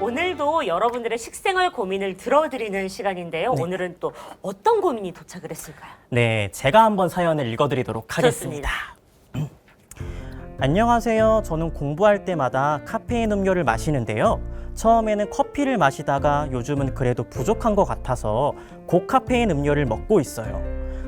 오늘도 여러분들의 식생활 고민을 들어드리는 시간인데요. 네. 오늘은 또 어떤 고민이 도착을 했을까요? 네, 제가 한번 사연을 읽어드리도록 하겠습니다. 안녕하세요. 저는 공부할 때마다 카페인 음료를 마시는데요. 처음에는 커피를 마시다가 요즘은 그래도 부족한 것 같아서 고카페인 음료를 먹고 있어요.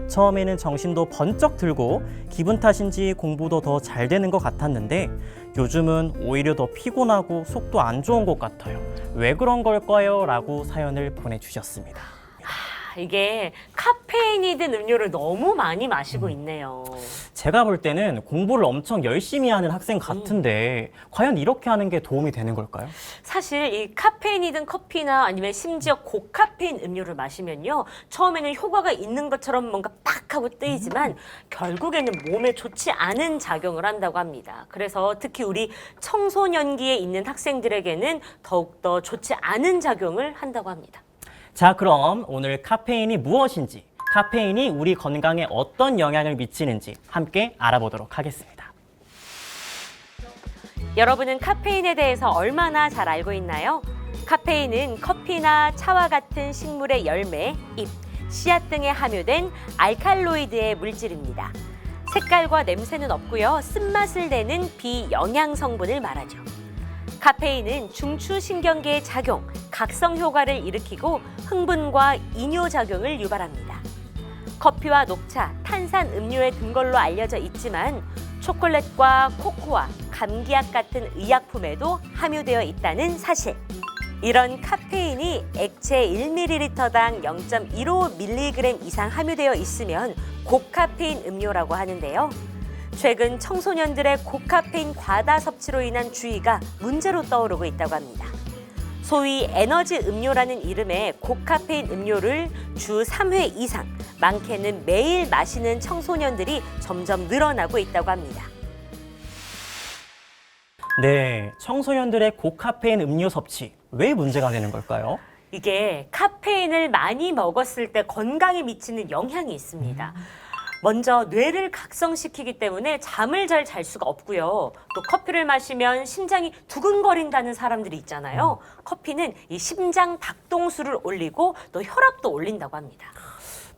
처음에는 정신도 번쩍 들고 기분 탓인지 공부도 더 잘 되는 것 같았는데 요즘은 오히려 더 피곤하고 속도 안 좋은 것 같아요. 왜 그런 걸까요? 라고 사연을 보내주셨습니다. 아, 이게 카페인이 든 음료를 너무 많이 음. 마시고 있네요. 제가 볼 때는 공부를 엄청 열심히 하는 학생 같은데 과연 이렇게 하는 게 도움이 되는 걸까요? 사실 이 카페인이 든 커피나 아니면 심지어 고카페인 음료를 마시면요. 처음에는 효과가 있는 것처럼 뭔가 빡 하고 뜨이지만 결국에는 몸에 좋지 않은 작용을 한다고 합니다. 그래서 특히 우리 청소년기에 있는 학생들에게는 더욱더 좋지 않은 작용을 한다고 합니다. 자, 그럼 오늘 카페인이 무엇인지, 카페인이 우리 건강에 어떤 영향을 미치는지 함께 알아보도록 하겠습니다. 여러분은 카페인에 대해서 얼마나 잘 알고 있나요? 카페인은 커피나 차와 같은 식물의 열매, 잎, 씨앗 등에 함유된 알칼로이드의 물질입니다. 색깔과 냄새는 없고요. 쓴맛을 내는 비영양 성분을 말하죠. 카페인은 중추신경계의 작용, 각성 효과를 일으키고 흥분과 이뇨 작용을 유발합니다. 커피와 녹차, 탄산 음료에 든 걸로 알려져 있지만 초콜릿과 코코아, 감기약 같은 의약품에도 함유되어 있다는 사실. 이런 카페인이 액체 1ml당 0.15mg 이상 함유되어 있으면 고카페인 음료라고 하는데요. 최근 청소년들의 고카페인 과다 섭취로 인한 주의가 문제로 떠오르고 있다고 합니다. 소위 에너지 음료라는 이름의 고카페인 음료를 주 3회 이상, 많게는 매일 마시는 청소년들이 점점 늘어나고 있다고 합니다. 네, 청소년들의 고카페인 음료 섭취 왜 문제가 되는 걸까요? 이게 카페인을 많이 먹었을 때 건강에 미치는 영향이 있습니다. 먼저 뇌를 각성시키기 때문에 잠을 잘 잘 수가 없고요. 또 커피를 마시면 심장이 두근거린다는 사람들이 있잖아요. 커피는 이 심장 박동수를 올리고 또 혈압도 올린다고 합니다.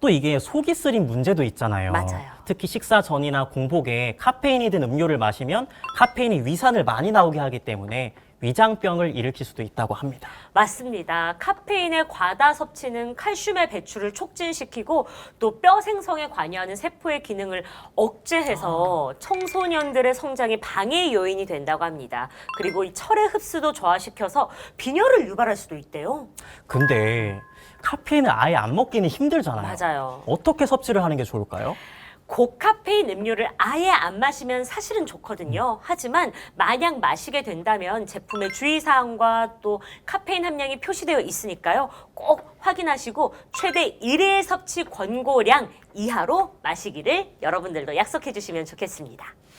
또 이게 속이 쓰린 문제도 있잖아요. 맞아요. 특히 식사 전이나 공복에 카페인이 든 음료를 마시면 카페인이 위산을 많이 나오게 하기 때문에 위장병을 일으킬 수도 있다고 합니다. 맞습니다. 카페인의 과다 섭취는 칼슘의 배출을 촉진시키고 또 뼈 생성에 관여하는 세포의 기능을 억제해서 청소년들의 성장에 방해 요인이 된다고 합니다. 그리고 이 철의 흡수도 저하시켜서 빈혈을 유발할 수도 있대요. 근데 카페인을 아예 안 먹기는 힘들잖아요. 맞아요. 어떻게 섭취를 하는 게 좋을까요? 고카페인 음료를 아예 안 마시면 사실은 좋거든요. 하지만 만약 마시게 된다면 제품의 주의사항과 또 카페인 함량이 표시되어 있으니까요. 꼭 확인하시고 최대 1회 섭취 권고량 이하로 마시기를 여러분들도 약속해 주시면 좋겠습니다.